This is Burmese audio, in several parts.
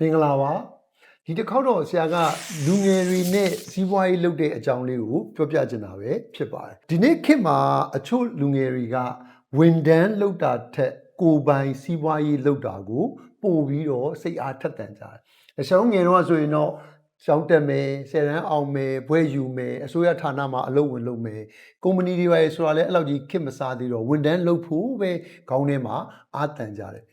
မင်္ဂလာပါဒီတစ်ခေါက်တော့ဆရာကလူငယ်တွေနဲ့စီးပွားရေးလုပ်တဲ့အကြောင်းလေးကိုပြောပြချင်တာပဲဖြစ်ပါတယ်ဒီနေ့ခေတ်မှာအချို့လူငယ်တွေကဝန်တန်းလုပ်တာထက်ကိုယ်ပိုင်စီးပွားရေးလုပ်တာကိုပို့ပြီးတော့စိတ်အားထက်သန်ကြတယ်အဆောင်ငယ်တော့ဆိုရင်တော့ရှောင်းတက်မယ်ဆယ်တန်းအောင်မယ်ဘွဲယူမယ်အစိုးရဌာနမှာအလုပ်ဝင်လုပ်မယ်ကုမ္ပဏီတွေပါဆိုတာလည်းအဲ့လောက်ကြီးခက်မစားသေးတော့ဝန်တန်းလုပ်ဖို့ပဲခေါင်းထဲမှာအားတန်ကြတယ်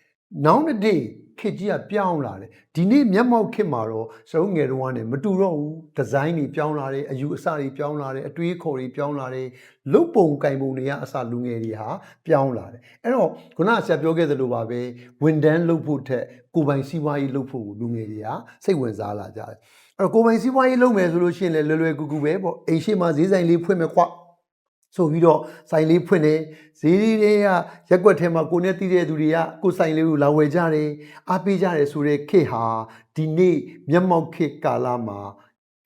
နောက်တစ်နေ့ ခေတ်ကြီးကပြောင်းလာတယ်ဒီနေ့မျက်မှောက်ခေတ်မှာတော့စုံငယ်တော့ကနေမတူတော့ဘူးဒီဇိုင်းတွေပြောင်းလာတယ်အယူအဆတွေပြောင်းလာတယ်အတွေးအခေါ်တွေပြောင်းလာတယ်လုတ်ပုံကင်ပုံတွေကအစလူငယ်တွေဟာပြောင်းလာတယ်အဲ့တော့ခုနကဆရာပြောခဲ့သလိုပါပဲဝန်တန်းလုတ်ဖို့ထက်ကိုယ်ပိုင်စီးပွားရေးလုတ်ဖို့ကိုလူငယ်တွေကစိတ်ဝင်စားလာကြတယ်အဲ့တော့ကိုယ်ပိုင်စီးပွားရေးလုပ်မယ်ဆိုလို့ရှိရင်လည်းလွယ်လွယ်ကူကူပဲပေါ့အိမ်ရှိမှာဈေးဆိုင်လေးဖွင့်မယ်ကွာ ဆိုပြီးတော့ဆိုင်လေးဖွင့်တယ်ဈေးလေးတွေကရက်ွက်ထဲမှာကိုယ်နဲ့တည်တဲ့သူတွေကကိုယ်ဆိုင်လေးကိုလာဝယ်ကြတယ်အားပေးကြတယ်ဆိုတဲ့ခေတ်ဟာဒီနေ့မျက်မှောက်ခေတ်ကာလမှာ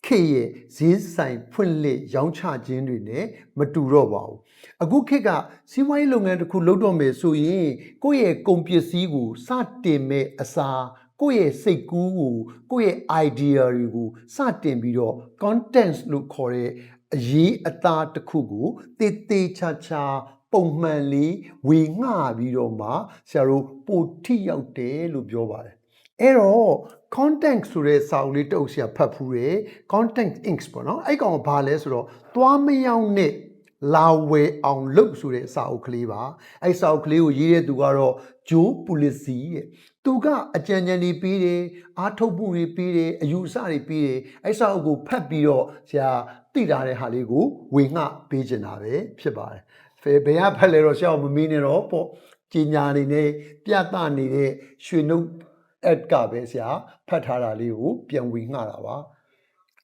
ခေတ်ရဲ့ဈေးဆိုင်ဖွင့်လှစ်ရောင်းချခြင်းတွေနဲ့မတူတော့ပါဘူးအခုခေတ်ကစီးပွားရေးလုပ်ငန်းတစ်ခုလုပ်တော့မယ်ဆိုရင်ကိုယ့်ရဲ့ကုန်ပစ္စည်းကိုစတင်မဲ့အစားကိုယ့်ရဲ့စိတ်ကူးကိုကိုယ့်ရဲ့ idea တွေကိုစတင်ပြီးတော့ content လို့ခေါ်တဲ့ အရေးအသားတစ်ခုကိုတေးသေးချာချာပုံမှန်လေးဝေငှပြီးတော့မှဆရာတို့ပိုထိရောက်တယ်လို့ပြောပါတယ်အဲ့တော့ content ဆိုတဲ့စာအုပ်လေးတစ်အုပ်ဆရာဖတ်ဖူးတယ် content inks ပေါ့နော်အဲ့ကောင်ကဘာလဲဆိုတော့သွားမရောက်နဲ့လာဝယ်အောင်လုပ်ဆိုတဲ့စာအုပ်ကလေးပါအဲ့စာအုပ်ကလေးကိုရေးတဲ့သူကတော့ဂျိုးပူလစီတဲ့သူကအကြံဉာဏ်တွေပေးတယ်အားထုတ်မှုတွေပေးတယ်အယူအဆတွေပေးတယ်အဲ့စာအုပ်ကိုဖတ်ပြီးတော့ဆရာ သိထားတဲ့ဟာလေးကိုဝေငှပေးချင်တာပဲဖြစ်ပါတယ်ဖယ်ဘယ်ကဖတ်လဲတော့ဆရာမမင်းနဲ့တော့ပေါ့ကြီးညာနေနဲ့ပြသနေတဲ့ရွှေနှုတ် ad ကပဲဆရာဖတ်ထားတာလေးကိုပြန်ဝေငှတာပါ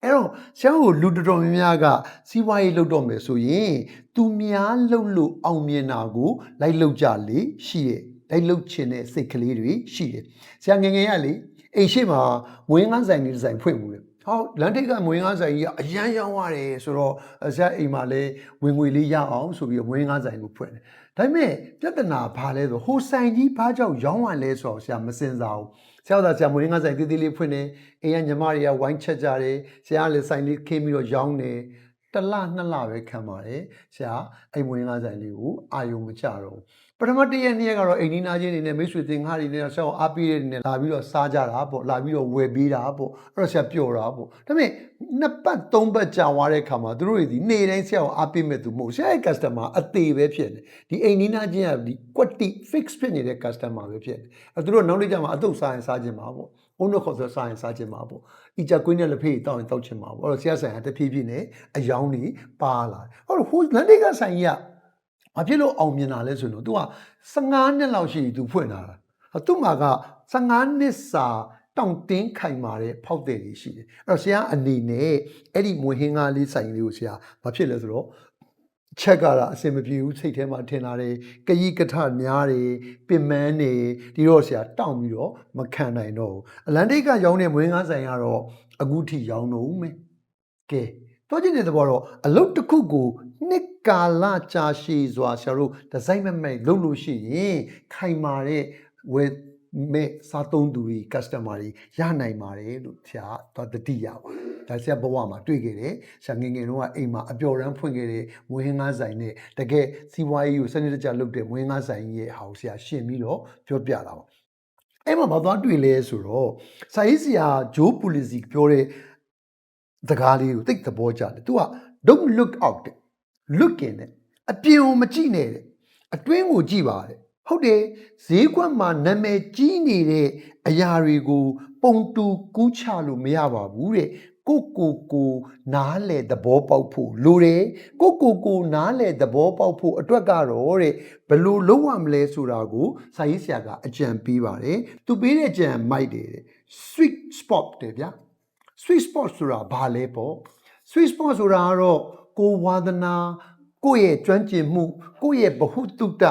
အဲ့တော့ဆရာကိုလူတော်တော်များများကစီးပွားရေးလုပ်တော့မယ်ဆိုရင်သူများလှုပ်လို့အောင်မြင်တာကိုလိုက်လုပ်ကြလေရှိရဲ့လိုက်လုပ်ချင်တဲ့စိတ်ကလေးတွေရှိတယ်ဆရာငယ်ငယ်ရလေအိမ်ရှိမှာမွေးငန်းဆိုင်လေးတစ်ဆိုင်ဖွင့်မှုလေ ဟောလန်ထိတ်ကမွေးငန်းဆိုင်ကြီးကအရန်ရောင်းရတယ်ဆိုတော့ဆရာအိမ်မှာလည်းဝင်ငွေလေးရအောင်ဆိုပြီးတော့မွေးငန်းဆိုင်ကိုဖွင့်တယ်ဒါပေမဲ့ပြဿနာဘာလဲဆိုဟိုဆိုင်ကြီးဘာကြောင့်ရောင်းရလဲဆိုတော့ဆရာမစင်စားဘူးဆရာကဆရာမွေးငန်းဆိုင်သေးသေးလေးဖွင့်တယ်အိမ်ကညီမတွေကဝိုင်းချက်ကြတယ်ဆရာကလည်းဆိုင်လေးခင်းပြီးတော့ရောင်းတယ်တစ်လနှစ်လပဲခံပါတယ်ဆရာအိမ်မွေးငန်းဆိုင်လေးကိုအာယုံမချတော့ဘူး ပထမတစ်ရက်နှစ်ရက်ကတော့အိမ်နီးနားချင်းတွေနဲ့မိတ်ဆွေသင်္ကားတွေနဲ့ဆရာကိုအားပေးတဲ့တွေနဲ့လာပြီးတော့စားကြတာပေါ့လာပြီးတော့ဝယ်ပေးတာပေါ့အဲ့တော့ဆရာပျော်တာပေါ့ဒါပေမဲ့နှစ်ပတ်သုံးပတ်ကြာသွားတဲ့ခါမှာသူတို့တွေဒီနေ့တိုင်းဆရာကိုအားပေးမဲ့သူမဟုတ်ဆရာရဲ့ customer အသေးပဲဖြစ်နေဒီအိမ်နီးနားချင်းကဒီ quality fix ဖြစ်နေတဲ့ customer ပဲဖြစ်နေအဲ့သူတို့နောက်နေ့ကျမှအတုတ်စားရင်စားခြင်းပါပေါ့အုံးတော့ခေါ်ဆိုစားရင်စားခြင်းပါပေါ့ဤကြကွင်းနဲ့လက်ဖေးတောင်းရင်တောက်ခြင်းပါပေါ့အဲ့တော့ဆရာဆိုင်ကတဖြည်းဖြည်းနဲ့အယောင်းကြီးပါလာတယ်အဲ့တော့ဟိုလန်ဒေကဆိုင်ကြီးက ဘာဖြစ်လို့အောင်မြင်တာလဲဆိုရင်တော့ तू က15နှစ်လောက်ရှိပြီ तू ဖွင့်လာတာဟာသူ့မှာက15နှစ်စာတောင့်တင်းခိုင်မာတဲ့ဖောက်တဲ့တွေရှိတယ်အဲ့တော့ဆရာအနေနဲ့အဲ့ဒီမွေဟင်းကားလေးဆိုင်လေးကိုဆရာဘာဖြစ်လဲဆိုတော့ချက်ကတော့အစင်မပြေဘူးစိတ်ထဲမှာထင်လာတယ်ကကြီးကထများတယ်ပင်မန်းနေဒီတော့ဆရာတောင့်ပြီးတော့မခံနိုင်တော့ဘူးအလန်တိတ်ကရောင်းတဲ့မွေးငါးဆိုင်ကတော့အခုထိရောင်းတော့ဦးမယ်ကဲ ပြောချင်တဲ့သဘောတော့အလုပ်တစ်ခုကိုနှစ်ကာလကြာရှည်စွာဆရာတို့ဒီဇိုင်းမဲ့မဲ့လုပ်လို့ရှိရင်ခိုင်မာတဲ့ဝယ်မဲ့စားသုံးသူတွေ customer တွေရနိုင်ပါတယ်လို့ဆရာတော့တတိယပါဒါဆရာဘဝမှာတွေ့ခဲ့တယ်ဆရာငယ်ငယ်တုန်းကအိမ်မှာအပျော်ရမ်းဖွင့်ခဲ့တဲ့မွေးဟင်းငါးဆိုင်နဲ့တကယ်စီးပွားရေးကိုစနစ်တကျလုပ်တဲ့မွေးဟင်းငါးဆိုင်ရဲ့ဟာကိုဆရာရှင်းပြီးတော့ပြောပြတာပါအဲ့မှာဘာသွားတွေ့လဲဆိုတော့စာရေးဆရာဂျိုးပူလီစီပြောတဲ့ စကားလေးကိုသိတဲ့သဘောကျတယ်။ तू က don't look out တဲ့ look in တဲ့။အပြင်ကိုမကြည့်နဲ့တဲ့။အတွင်းကိုကြည့်ပါတဲ့။ဟုတ်တယ်ဈေးကွက်မှာနာမည်ကြီးနေတဲ့အရာတွေကို ပုံတူကူးချလို့မရပါဘူးတဲ့။ကိုကိုကိုနားလေသဘောပေါက်ဖို့လိုတယ်။ကိုကိုကိုနားလေသဘောပေါက်ဖို့အတွက်ကတော့တဲ့ဘယ်လိုလုပ်ရမလဲဆိုတာကိုစာရေးဆရာကအကြံပေးပါတယ်။သူပေးတဲ့အကြံမိုက်တယ်တဲ့။ sweet spot တဲ့ဗျာ။ sweet spot ဆိုတာဘာလဲပေါ့ sweet spot ဆိုတာကတော့ကိုယ်ဝါသနာကိုယ့်ရဲ့ကျွမ်းကျင်မှုကိုယ့်ရဲ့ဗဟုသုတ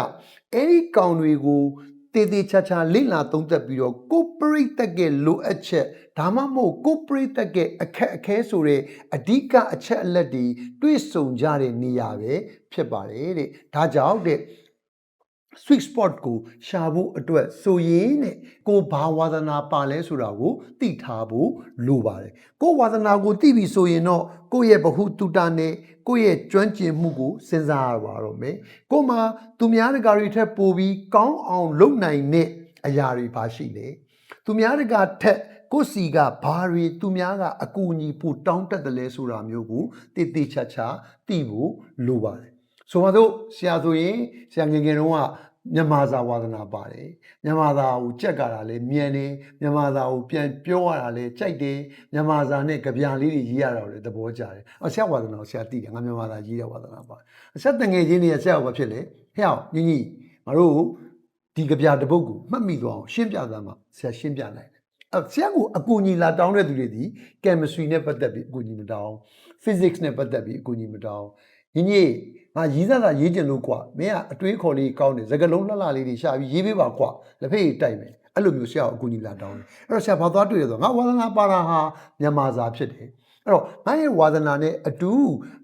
အဲ့ဒီကောင်တွေကိုတည်တည်ချာချာလေ့လာသုံးသပ်ပြီးတော့ကိုပရိသတ်ရဲ့လိုအပ်ချက်ဒါမှမဟုတ်ကိုပရိသတ်ရဲ့အခက်အခဲဆိုတဲ့အဓိကအချက်အလက်တွေတွေ့ဆုံကြတဲ့နေရာပဲဖြစ်ပါတယ်တဲ့ဒါကြောင့်တဲ့ sweet spot ကိုရှာဖို့အတွက်ဆိုရင်တဲ့ကိုဘာဝါသနာပါလဲဆိုတာကိုသိထားဖို့လိုပါတယ်ကိုဝါသနာကိုသိပြီဆိုရင်တော့ကိုယ့်ရဲ့ဗဟုတုတနဲ့ကိုယ့်ရဲ့ကျွမ်းကျင်မှုကိုစဉ်းစားရပါတော့မယ်ကိုမှသူများတကာတွေထက်ပိုပြီးကောင်းအောင်လုပ်နိုင်တဲ့အရာတွေပါရှိတယ်သူများတကာထက်ကိုယ့်စီကဘာတွေသူများကအကူအညီပို့တောင်းတတ်တယ်လဲဆိုတာမျိုးကိုတည်တည်ချာချာသိဖို့လိုပါတယ် ဆိုပါတော့ဆရာဆိုရင်ဆရာငယ်ငယ်တုန်းကမြန်မာစာဝါသနာပါတယ်မြန်မာစာကိုကြက်ကတာလဲမြန်တယ်မြန်မာစာကိုပြန်ပြောရတာလဲကြိုက်တယ်မြန်မာစာနဲ့ကြပြလေးတွေရေးရတာလဲသဘောကျတယ်အော်ဆရာဝါသနာကိုဆရာသိတယ်ငါမြန်မာစာရေးတဲ့ဝါသနာပါအဆက်တငယ်ချင်းတွေကဆရာကဘာဖြစ်လဲဟဲ့အောင်ညီညီငါတို့ဒီကြပြတစ်ပုတ်ကိုမှတ်မိသွားအောင်ရှင်းပြသားမှာဆရာရှင်းပြနိုင်တယ်အဲ့ဆရာကအကူအညီလာတောင်းတဲ့သူတွေဒီ chemistry နဲ့ပတ်သက်ပြီးအကူအညီမတောင်း physics နဲ့ပတ်သက်ပြီးအကူအညီမတောင်းညီညီ ငါရေးစားတာရေးကျင်လို့ကွာမင်းကအတွေးခေါ်လေးကောင်းတယ်စကလုံးလှလှလေးတွေရှာပြီးရေးပေးပါကွာလက်ဖေးတိုက်မယ်အဲ့လိုမျိုးဆရာကိုအကူအညီလာတောင်းတယ်အဲ့တော့ဆရာဘာသွားတွေ့ရဆိုတော့ငါဝါသနာပါတာဟာမြန်မာစာဖြစ်တယ်အဲ့တော့ငါရဲ့ဝါသနာနဲ့အတူ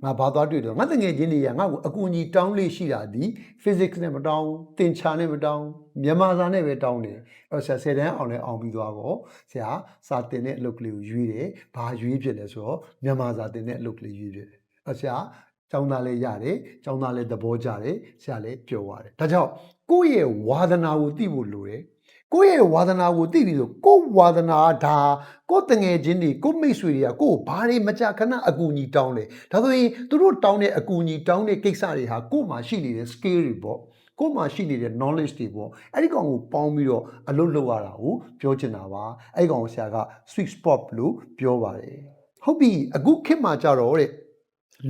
ငါဘာသွားတွေ့တယ်ငါတငယ်ချင်းတွေကငါ့ကိုအကူအညီတောင်းလေးရှိတာဒီ physics နဲ့မတောင်းသင်္ချာနဲ့မတောင်းမြန်မာစာနဲ့ပဲတောင်းတယ်အဲ့တော့ဆရာဆယ်တန်းအောင်လဲအောင်ပြီးသွားတော့ဆရာစာတင်တဲ့အလုပ်ကလေးကိုရွေးတယ်ဘာရွေးဖြစ်လဲဆိုတော့မြန်မာစာတင်တဲ့အလုပ်ကလေးရွေးဖြစ်တယ်အဲ့ဆရာ ကျောင်းသားလေးရတယ်ကျောင်းသားလေးသဘောကျတယ်ဆရာလည်းပြောရတယ်ဒါကြောင့်ကိုယ့်ရဲ့ဝါသနာကိုသိဖို့လိုတယ်ကိုယ့်ရဲ့ဝါသနာကိုသိပြီဆိုကိုယ့်ဝါသနာကဒါကိုယ့်တငယ်ချင်းတွေကိုယ့်မိတ်ဆွေတွေကကိုယ့်ဘာတွေမကြခဏအကူအညီတောင်းလဲဒါဆိုရင်သူတို့တောင်းတဲ့အကူအညီတောင်းတဲ့ကိစ္စတွေဟာကိုယ့်မှာရှိနေတဲ့ skill တွေပေါ့ကိုယ့်မှာရှိနေတဲ့ knowledge တွေပေါ့အဲ့ဒီကောင်ကိုပေါင်းပြီးတော့အလုပ်လုပ်ရတာကိုပြောချင်တာပါအဲ့ဒီကောင်ကိုဆရာက sweet spot လို့ပြောပါတယ်ဟုတ်ပြီအခုခေတ်မှာကြတော့တဲ့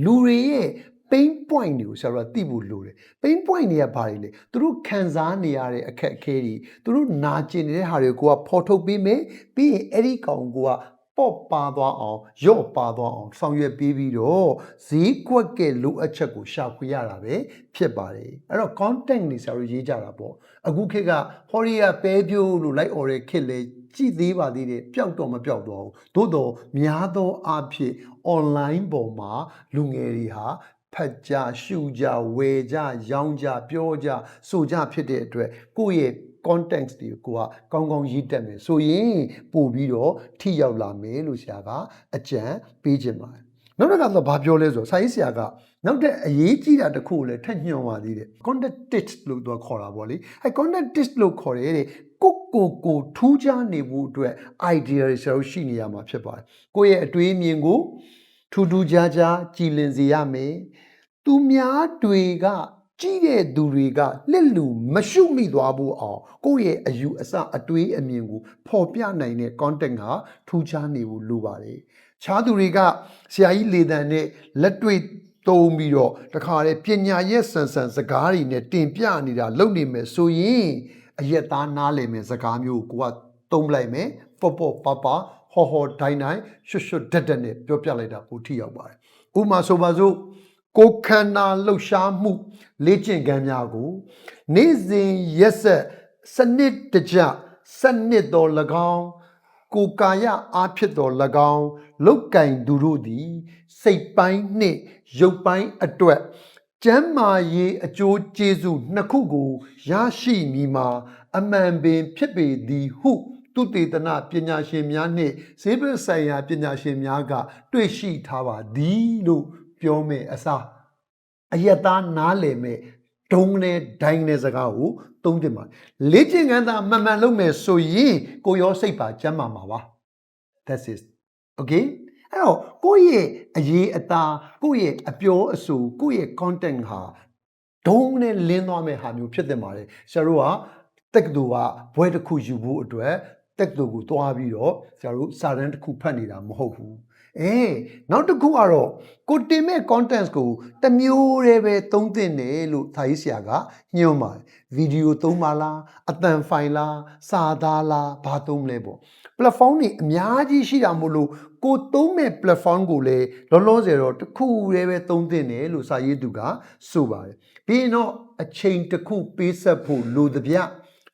လူတွေရဲ့ pain point တွေကိုဆရာတို့ကသိဖို့လိုတယ် pain point တွေကဘာတွေလဲသူတို့ခံစားနေရတဲ့အခက်အခဲတွေသူတို့နာကျင်နေတဲ့ဟာတွေကိုကဖော်ထုတ်ပေးမယ်ပြီးရင်အဲ့ဒီကောင်ကိုကပေါ့ပါသွားအောင်ရော့ပါသွားအောင်ဆောင်ရွက်ပေးပြီးတော့ဈေးကွက်ကလိုအပ်ချက်ကိုရှာဖွေရတာပဲဖြစ်ပါတယ်အဲ့တော့ content တွေဆရာတို့ရေးကြတာပေါ့အခုခေတ်ကဟော်ရီယာပဲပြိုးလို့လိုက်អော်တဲ့ခေတ်လေ ကြည်သေးပါသေးတယ်ပျောက်တော့မပျောက်တော့ဘူးသို့တော့များသောအားဖြင့် online ပေါ်မှာလူငယ်တွေဟာဖတ်ကြရှုကြဝယ်ကြရောင်းကြပြောကြဆိုကြဖြစ်တဲ့အတွက်ကိုယ့်ရဲ့ context တွေကိုကကောင်းကောင်းရေးတတ်မယ်ဆိုရင်ပို့ပြီးတော့ထိရောက်လာမယ်လို့ဆရာကအကြံပေးခြင်းပါတယ် နောက်တစ်ခါတော့ဘာပြောလဲဆိုတော့စာရေးဆရာကနောက်တဲ့အရေးကြီးတာတစ်ခုကိုလည်းထပ်ညွှန်ပါသေးတယ် context လို့သူကခေါ်တာပေါ့လေအဲ context လို့ခေါ်တယ်တဲ့ကိုကိုကိုထူးခြားနေဖို့အတွက် idea တွေဆရာတို့ရှိနေရမှာဖြစ်ပါတယ်ကိုယ့်ရဲ့အတွေးအမြင်ကိုထူးထူးခြားခြားကြည်လင်စေရမယ်သူများတွေကကြည့်တဲ့သူတွေကလက်လူမရှုမိသွားဖို့အောင်ကိုယ့်ရဲ့အယူအဆအတွေးအမြင်ကိုပေါ်ပြနိုင်တဲ့ content ကထူးခြားနေဖို့လိုပါတယ်။ ခြားသူတွေကဆရာကြီးလေတံနဲ့လက်တွေ့သုံးပြီးတော့တခါလေပညာရဲ့ဆန်ဆန်စကားတွေနဲ့တင်ပြနေတာလုပ်နေမယ်ဆိုရင်အယက်သားနားလည်မယ်စကားမျိုးကိုကိုကသုံးလိုက်မယ်ပေါ့ပေါ့ပါပါဟောဟောဒိုင်းဒိုင်းရွှွတ်ရွှွတ်တက်တက်နဲ့ပြောပြလိုက်တာပိုထိရောက်ပါတယ်။ဥပမာဆိုပါစို့ကိုယ်ခန္ဓာလှုပ်ရှားမှု လေ့ကျင့်ခန်းများကို နေ့စဉ်ရက်ဆက်စနစ်တကျစနစ်တော်၎င်း ကိုယ်ကာယအားဖြစ်တော်၎င်းလုတ်ကင်သူတို့သည် စိတ်ပိုင်းနှင့်ရုပ်ပိုင်းအတွက်ကျမ်းမာရေးအကျိုးကျေးဇူးနှစ်ခုကိုရရှိမည်မှာအမှန်ပင်ဖြစ်ပေသည်ဟုသူတေသနပညာရှင်များနှင့်ဈေးဘက်ဆိုင်ရာပညာရှင်များက တွေ့ရှိထားပါသည်လို့ပြောမယ်အစားအယက်သားနားလည်မဲ့ ဒုံနဲ့ဒိုင်းနဲ့စကားကိုသုံးတင်ပါလေ့ကျင့်ခန်းသာမှန်မှန်လုပ်မယ်ဆိုရင်ကိုရောစိတ်ပါကျမ်းမာမှာပါ that's it okay အဲ့တော့ကိုယ့်ရဲ့အရေးအသားကိုယ့်ရဲ့အပြောအဆိုကိုယ့်ရဲ့ content ဟာဒုံနဲ့လင်းသွားမဲ့ဟာမျိုးဖြစ်တင်ပါတယ်ဆရာတို့ကတက်ကတူကဘွဲတစ်ခုယူဖို့အတွက်တက်တူကိုတွားပြီးတော့ဆရာတို့စာတန်းတစ်ခုဖတ်နေတာမဟုတ်ဘူး အေးနောက်တစ်ခုကတော့ကိုတင်မဲ့ contents ကိုတစ်မျိုးတည်းပဲသုံးသင့်တယ်လို့သာရေးဆရာကညွှန်ပါတယ်ဗီဒီယိုသုံးပါလားအတန်ဖိုင်လားစာသားလားဘာသုံးမလဲပေါ့ platform တွေအများကြီးရှိတာမို့လို့ကိုသုံးမဲ့ platform ကိုလည်းလောလောဆယ်တော့တစ်ခုတည်းပဲသုံးသင့်တယ်လို့စာရေးသူကဆိုပါတယ်ပြီးရင်တော့အချိန်တစ်ခုပေးဆက်ဖို့လိုသဗျ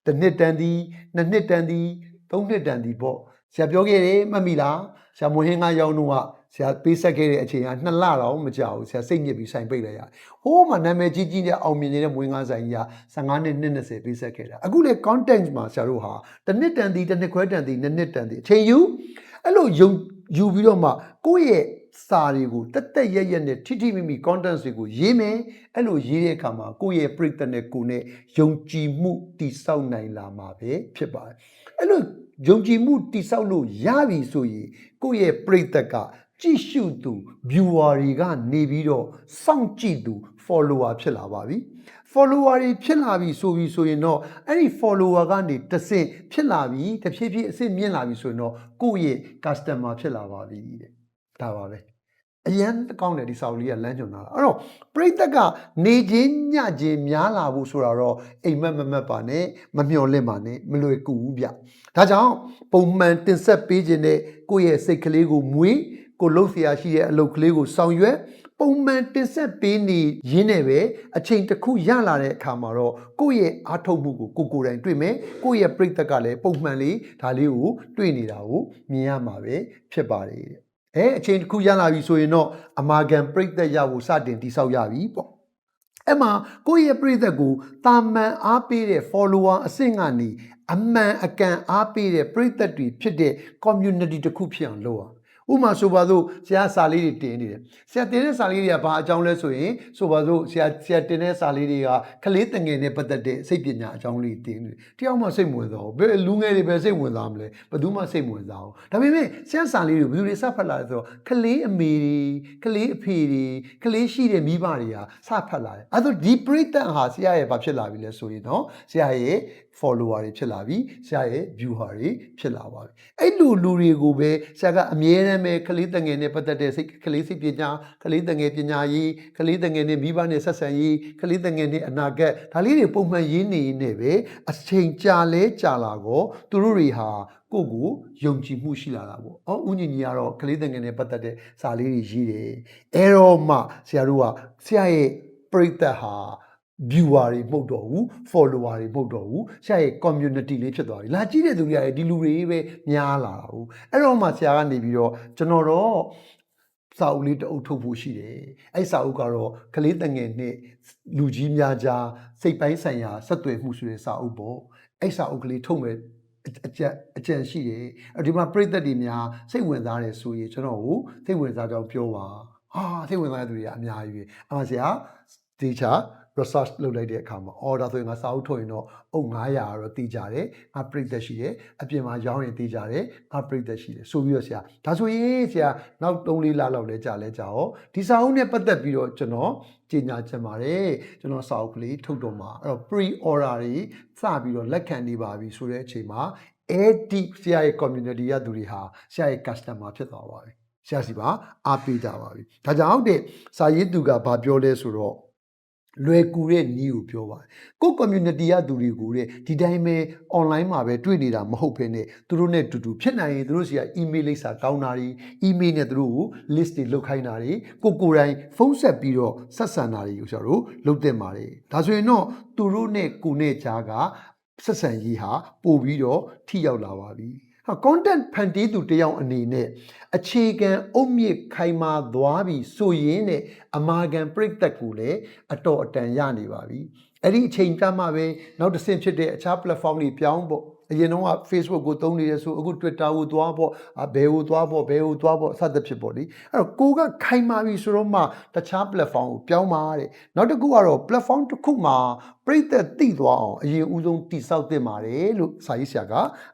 တစ်နှစ်တန်သည်နှစ်နှစ်တန်သည်သုံးနှစ်တန်သည်ပေါ့ ဆရာပြောခဲ့တယ်မှတ်မိလားဆရာမွေးဟင်းကရောက်တော့ကဆရာပေးဆက်ခဲ့တဲ့အချိန်ကနှစ်လတော့မကြောက်ဘူးဆရာစိတ်ညစ်ပြီးဆိုင်ပိတ်လိုက်ရတယ်ဟိုးမှာနာမည်ကြီးကြီးတဲ့အောင်မြင်နေတဲ့မွေးငါးဆိုင်ကြီးက15နှစ်နှစ်20ပေးဆက်ခဲ့တာအခုလေ content မှာဆရာတို့ဟာတစ်နှစ်တန်သည်တစ်နှစ်ခွဲတန်သည်နှစ်နှစ်တန်သည်အချိန်ယူအဲ့လိုယုံယူပြီးတော့မှကိုယ့်ရဲ့စာတွေကိုတက်တက်ရက်ရက်နဲ့ထိထိမိမိ content တွေကိုရေးမယ်အဲ့လိုရေးတဲ့အခါမှာကိုယ့်ရဲ့ပြိတ္တနဲ့ကိုယ်နဲ့ယုံကြည်မှုတည်ဆောက်နိုင်လာမှာပဲဖြစ်ပါတယ်အဲ့လို ယုံကြည်မှုတည်ဆောက်လို့ရပြီဆိုရင်ကိုယ့်ရဲ့ပြိတ္တကကြည့်ရှုသူ viewer တွေကနေပြီးတော့စောင့်ကြည့်သူ follower ဖြစ်လာပါပြီ follower တွေဖြစ်လာပြီဆိုပြီးဆိုရင်တော့အဲ့ဒီ follower ကနေတစ်ဆင့်ဖြစ်လာပြီတဖြည်းဖြည်းအဆင့်မြင့်လာပြီဆိုရင်တော့ကိုယ့်ရဲ့ customer ဖြစ်လာပါပြီတဲ့ဒါပါပဲ အရန်ကောင်းတယ်ဒီစာအုပ်လေးကလမ်းညွှန်တာအဲ့တော့ပြိတ္တကနေချင်းညချင်းများလာဖို့ဆိုတာတော့အိမ်မက်မမက်ပါနဲ့မမျှော်လင့်ပါနဲ့မလွယ်ကူဘူးဗျဒါကြောင့်ပုံမှန်တင်ဆက်ပေးခြင်းနဲ့ကိုယ့်ရဲ့စိတ်ကလေးကိုမွေးကိုလှုပ်ရှားရှိတဲ့အလုပ်ကလေးကိုဆောင်ရွက်ပုံမှန်တင်ဆက်ပေးနေရင်းနဲ့ပဲအချိန်တစ်ခုရလာတဲ့အခါမှာတော့ကိုယ့်ရဲ့အားထုတ်မှုကိုကိုယ်ကိုယ်တိုင်တွေ့မယ်ကိုယ့်ရဲ့ပြိတ္တကလည်းပုံမှန်လေးဒါလေးကိုတွေ့နေတာကိုမြင်ရမှာပဲဖြစ်ပါတယ်တဲ့ အဲအချိန်တစ်ခုရလာပြီဆိုရင်တော့အမာခံပြိတ္တရဖို့စတင်တိဆောက်ရပြီပေါ့အဲ့မှာကိုယ့်ရဲ့ပြိတ္တကိုတာမန်အားပေးတဲ့ follower အဆင့်ကနေအမှန်အကန်အားပေးတဲ့ပြိတ္တတွေဖြစ်တဲ့ community တစ်ခုဖြစ်အောင်လုပ်အောင် ဥပမာဆိုပါစို့ဆရာစာလေးတွေတင်နေတယ်ဆရာတင်တဲ့စာလေးတွေကဘာအကြောင်းလဲဆိုရင်ဆိုပါစို့ဆရာဆရာတင်တဲ့စာလေးတွေကကလေးတငယ်နဲ့ပတ်သက်တဲ့စိတ်ပညာအကြောင်းလေးတင်နေတယ်တယောက်မှစိတ်မဝင်စားဘူးဘယ်လူငယ်တွေပဲစိတ်ဝင်စားမလဲဘယ်သူမှစိတ်မဝင်စားဘူးဒါပေမဲ့ဆရာစာလေးတွေဘယ်သူတွေစဖတ်လာလဲဆိုတော့ကလေးအမေတွေကလေးအဖေတွေကလေးရှိတဲ့မိဘတွေကစဖတ်လာတယ်အဲဒါဒီပရိသတ်ဟာဆရာရဲ့ဘာဖြစ်လာပြီလဲဆိုရင်တော့ဆရာရဲ့ follower တွေဖြစ်လာပြီဆရာရဲ့ viewer တွေဖြစ်လာပါပြီအဲ့လိုလူတွေကိုပဲဆရာကအမြဲတမ်းပဲကလေးတငယ်နဲ့ပတ်သက်တဲ့စိတ်ကလေးစိတ်ပညာကလေးတငယ်ပညာရေးကလေးတငယ်နဲ့မိဘနဲ့ဆက်ဆံရေးကလေးတငယ်နဲ့အနာဂတ်ဒါလေးတွေပုံမှန်ရေးနေနေပဲအချိန်ကြာလဲကြာလာတော့သူတို့တွေဟာကိုယ့်ကိုယုံကြည်မှုရှိလာတာပေါ့။အော်ဦးညီညီကတော့ကလေးတငယ်နဲ့ပတ်သက်တဲ့စာလေးတွေရေးတယ်။အဲတော့မှဆရာတို့ကဆရာရဲ့ပရိသတ်ဟာ viewer တွေမဟုတ်တော့ဘူး follower တွေမဟုတ်တော့ဘူးဆရာရဲ့ community လေးဖြစ်သွားပြီလာကြည့်တဲ့သူတွေကလည်းဒီလူတွေပဲများလာတာဘူးအဲ့တော့မှဆရာကနေပြီးတော့ကျွန်တော်တော့စာအုပ်လေးတအုပ်ထုတ်ဖို့ရှိတယ်အဲ့စာအုပ်ကတော့ကလေးတငယ်နဲ့လူကြီးများကြားစိတ်ပိုင်းဆိုင်ရာဆက်သွယ်မှုဆိုတဲ့စာအုပ်ပေါ့အဲ့စာအုပ်ကလေးထုတ်မယ်အကြံအကြံရှိတယ်အဲ့ဒီမှာပြိသက်တွေများစိတ်ဝင်စားတယ်ဆိုရင်ကျွန်တော်ကိုစိတ်ဝင်စားကြောင်းပြောပါဟာစိတ်ဝင်စားတဲ့သူတွေကအများကြီးပဲအမှဆရာတေချာ research လုပ်လိုက်တဲ့အခါမှာ order ဆိုရင်ငါစာအုပ်ထုတ်ရင်တော့အုပ်900ကတော့တည်ကြတယ်ငါပြိသက်ရှိတယ်အပြင်မှာရောင်းရင်တည်ကြတယ်ငါပြိသက်ရှိတယ်ဆိုပြီးတော့ဆရာဒါဆိုရင်ဆရာနောက်3-4လလောက်လဲကြာလဲကြာဟောဒီစာအုပ်နဲ့ပတ်သက်ပြီးတော့ကျွန်တော်ကြီးညာချင်ပါတယ်ကျွန်တော်စာအုပ်ကလေးထုတ်တော့မှာအဲ့တော့ pre order တွေစပြီးတော့လက်ခံနေပါပြီဆိုတဲ့အချိန်မှာအဲ့ဒီဆရာရဲ့ community ရသူတွေဟာဆရာရဲ့ customer ဖြစ်သွားပါပြီဆရာစီပါအားပေးကြပါပြီဒါကြောင့်တဲ့စာရေးသူကဘာပြောလဲဆိုတော့ လွယ်ကူတဲ့နည်းကိုပြောပါတယ်ကိုယ့် community ရသူတွေကိုတဲ့ဒီတိုင်းပဲ online မှာပဲတွေ့နေတာမဟုတ်ဘဲနဲ့သူတို့နဲ့တူတူဖြစ်နိုင်ရင်သူတို့စီက email လိပ်စာကောင်းတာတွေ email နဲ့သူတို့ကို list တွေလုပ်ခိုင်းတာတွေကိုကိုယ်တိုင်ဖုန်းဆက်ပြီးတော့ဆက်ဆံတာတွေကိုကျွန်တော်တို့လုပ်တင်ပါတယ်ဒါဆိုရင်တော့သူတို့နဲ့ကိုယ်နဲ့ကြားကဆက်ဆံရေးဟာပို့ပြီးတော့ထိရောက်လာပါပြီဟာ content ဖန်တီးသူတစ်ယောက်အနေနဲ့အခြေခံအုတ်မြစ်ခိုင်မာသွားပြီဆိုရင်တဲ့အမာခံပြိတ်သက်ကိုလည်းအတော်အတန်ရနေပါပြီအဲ့ဒီအချိန်ကြမှာပဲနောက်တစ်ဆင့်ဖြစ်တဲ့အခြား platform တွေပြောင်းပေါ့ အရင်တော့က Facebook ကိုသုံးနေတယ်ဆိုအခု Twitter ကိုသွားပေါ့အဘယ်ကိုသွားပေါ့ဘယ်ကိုသွားပေါ့စသဖြင့်ပေါ့လေအဲ့တော့ကိုကခိုင်မာပြီဆိုတော့မှတခြား platform ကိုပြောင်းပါတဲ့နောက်တစ်ခုကတော့ platform တစ်ခုမှာပြိသက်သိသွားအောင်အရင်ဦးဆုံးတိစောက်တင်ပါတယ်လို့စာရေးဆရာက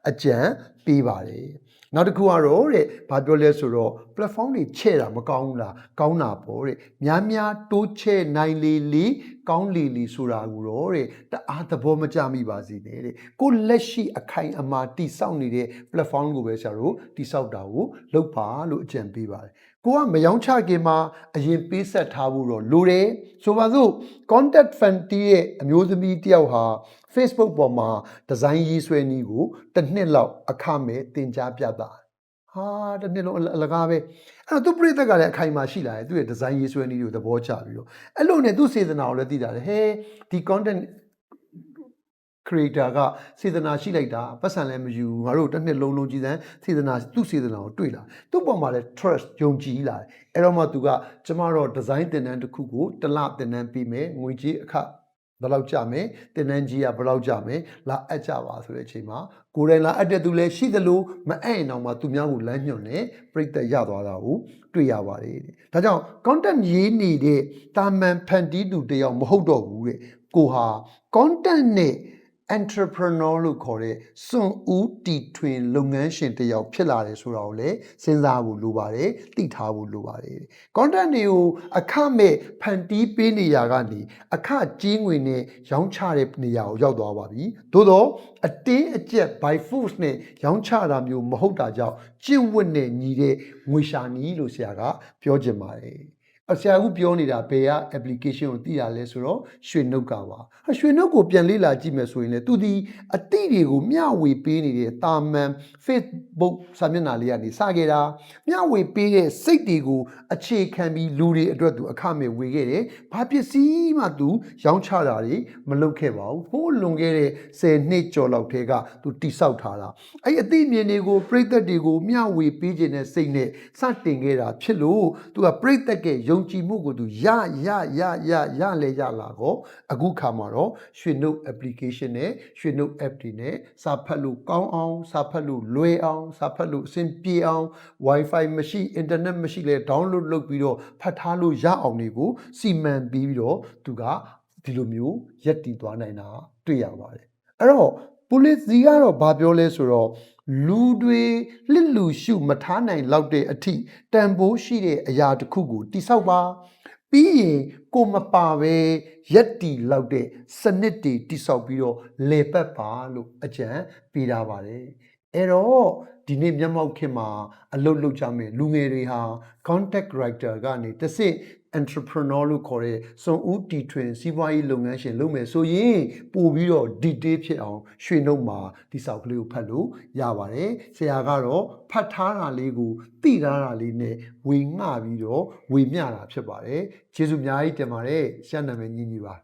အကြံပေးပါတယ် နောက်တစ်ခုကတော့တဲ့ဘာပြောလဲဆိုတော့ platform တွေချဲ့တာမကောင်းဘူးလားကောင်းတာပေါ့တဲ့များများတိုးချဲ့နိုင်လေလေကောင်းလေလေဆိုတာကိုတော့တဲ့တအားသဘောမကျမိပါစေနဲ့တဲ့ကိုလက်ရှိအခိုင်အမာတိစောက်နေတဲ့ platform ကိုပဲဆရာတို့တိစောက်တာကိုလုပ်ပါလို့အကြံပေးပါတယ်ကိုကမယောင်းချခင်မှာအရင်ပေးဆက်ထားဖို့တော့လိုတယ်ဆိုပါစို့ contact fan တီးရဲ့အမျိုးသမီးတယောက်ဟာ Facebook ပေါ်မှာဒီဇိုင်းရေးဆွဲနည်းကိုတစ်နှစ်လောက်အခမဲ့တင် जा ပြတာဟာတစ်နှစ်လုံးအလကားပဲအဲ့တော့သူပြိသက်ကလည်းအခိုင်အမာရှိလာတယ်သူရဲ့ဒီဇိုင်းရေးဆွဲနည်းကိုသဘောကျပြီးတော့အဲ့လိုနဲ့သူစေတနာကိုလည်းသိတာလေဟဲဒီ content creator ကစေတနာရှိလိုက်တာပတ်စံလည်းမယူဘူးငါတို့တစ်နှစ်လုံးလုံးကြည်စမ်းစေတနာသူ့စေတနာကိုတွေ့လာသူ့ပေါ်မှာလည်း trust ယုံကြည်လာတယ်အဲ့တော့မှသူကကျမတို့ design သင်တန်းတစ်ခုကိုတစ်လသင်တန်းပြီးမယ်ငွေကြေးအခ ဘယ်လောက်ကြမယ်တင်တန်းကြီးကဘယ်လောက်ကြမယ်လာအပ်ကြပါဆိုတဲ့အချိန်မှာကိုယ်တိုင်လာအပ်တဲ့သူလည်းရှိသလိုမအပ်ရင်တော့မှသူများကိုလမ်းညွှန်နဲ့ပြိတ္တရသွားတာကိုတွေ့ရပါတယ်တဲ့ဒါကြောင့် content ရေးနေတဲ့တာမန်ဖန်တီးသူတစ်ယောက်မဟုတ်တော့ဘူးတဲ့ကိုဟာ content နဲ့ entrepreneur လို့ခေါ်တဲ့စွန့်ဦးတီထွင်လုပ်ငန်းရှင်တစ်ယောက်ဖြစ်လာတယ်ဆိုတာကိုလည်းစဉ်းစားဖို့လိုပါတယ်သိထားဖို့လိုပါတယ်တဲ့ content တွေကိုအခမဲ့ဖန်တီးပေးနေရကနေအခကြီးငွေနဲ့ရောင်းချတဲ့နေရာကိုရောက်သွားပါပြီသို့တော့အတင်းအကျပ် by force နဲ့ရောင်းချတာမျိုးမဟုတ်တာကြောင့်ကျင့်ဝတ်နဲ့ညီတဲ့ငွေရှာနည်းလို့ဆရာကပြောချင်ပါတယ် အဆရာကပြောနေတာဘယ်က application ကိုသိရလဲဆိုတော့ရွှေနှုတ်ကပါဟာရွှေနှုတ်ကိုပြန်လေ့လာကြည့်မယ်ဆိုရင်လေသူဒီအတိတွေကိုမျှဝေပေးနေတဲ့တာမန် Facebook စာမျက်နှာလေးကနေစခဲ့တာမျှဝေပေးတဲ့စိတ်တွေကိုအခြေခံပြီးလူတွေအတွက်သူအခမဲ့ဝေခဲ့တယ်ဘာပစ္စည်းမှသူရောင်းချတာတွေမလုပ်ခဲ့ပါဘူးဟိုးလွန်ခဲ့တဲ့10နှစ်ကျော်လောက်ထဲကသူတိဆောက်ထားတာအဲ့အသိမြင်တွေကိုပြိသက်တွေကိုမျှဝေပေးခြင်းနဲ့စိတ်နဲ့စတင်ခဲ့တာဖြစ်လို့သူကပြိသက်ကယုံကြည်မှုကိုသူရရရရရလဲရလာတော့အခုခါမှာတော့ရွှေနှုတ် application နဲ့ရွှေနှုတ် app တွေနဲ့စာဖတ်လို့ကောင်းအောင်စာဖတ်လို့လွယ်အောင်စာဖတ်လို့အဆင်ပြေအောင် wifi မရှိ internet မရှိလဲ download လုပ်ပြီးတော့ဖတ်ထားလို့ရအောင်တွေကိုစီမံပြီးပြီးတော့သူကဒီလိုမျိုးရက်တည်သွားနိုင်တာတွေ့ရပါတယ်အဲ့တော့ police စီကတော့ဘာပြောလဲဆိုတော့လူတွေလစ်လူရှုမထားနိုင်လောက်တဲ့အထိတန်ဖိုးရှိတဲ့အရာတစ်ခုကိုတိဆောက်ပါပြီးရင်ကိုမပါပဲရက်တီလောက်တဲ့စနစ်တွေတိဆောက်ပြီးတော့လေပတ်ပါလို့အကြံပေးထားပါတယ်အဲ့တော့ ဒီနေ့မျက်မှောက်ခင်မှာအလုပ်လုပ်ကြမယ်လူငယ်တွေဟာ contact writer ကနေတစ်စစ် entrepreneur လို့ခေါ်တဲ့စွန်ဦးတီထွင်စီးပွားရေးလုပ်ငန်းရှင်လုပ်မယ်ဆိုရင်ပို့ပြီးတော့ detail ဖြစ်အောင်ရွှေနှုတ်မှာဒီဆောက်ကလေးကိုဖတ်လို့ရပါတယ်ဆရာကတော့ဖတ်ထားတာလေးကိုသိထားတာလေးနဲ့ဝေငှပြီးတော့ဝေမျှတာဖြစ်ပါတယ်ကျေးဇူးအများကြီးတင်ပါတယ်ရှမ်းနာမည်ညီညီပါ